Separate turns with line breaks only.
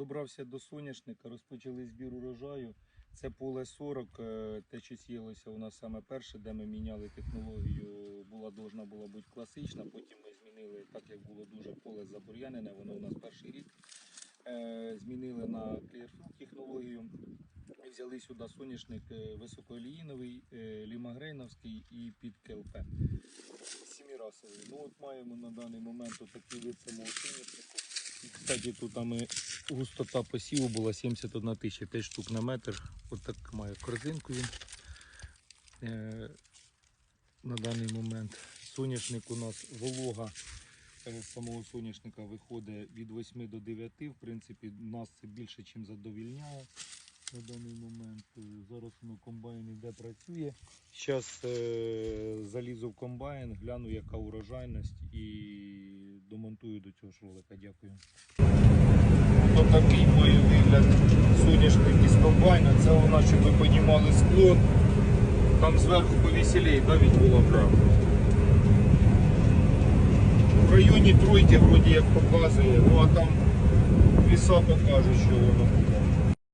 Добрався до соняшника, розпочали збір урожаю. Це поле 40, е, те, що сіялося у нас саме перше, де ми міняли технологію, була должна була бути класична. Потім ми змінили, так як було дуже поле забур'янене, воно у нас перший рік. е, Змінили на Clearfield технологію. І Взяли сюди соняшник е, високооліїновий, лімагрейновський і під КЛП. Сімірасовий. Ну от маємо на даний момент отакий вид самого соняшнику. І, кстати, тут ми густота посіву була 71 тисяча, 5 штук на метр. От так має корзинку він. Е, на даний момент соняшник у нас волога е, самого соняшника виходить від 8 до 9. В принципі, нас це більше, ніж задовільняє на даний момент. Е, Зараз воно комбайн іде працює. Зараз е, залізу в комбайн, гляну, яка урожайність і домонтую до цього ж ролика. Дякую. Ось такий має вигляд соняшник із комбайна. Це у нас, щоб ви піднімали склон. Там зверху повеселей, навіть була правда. В районі тройки вроді як показує, ну а там віса покаже, що воно.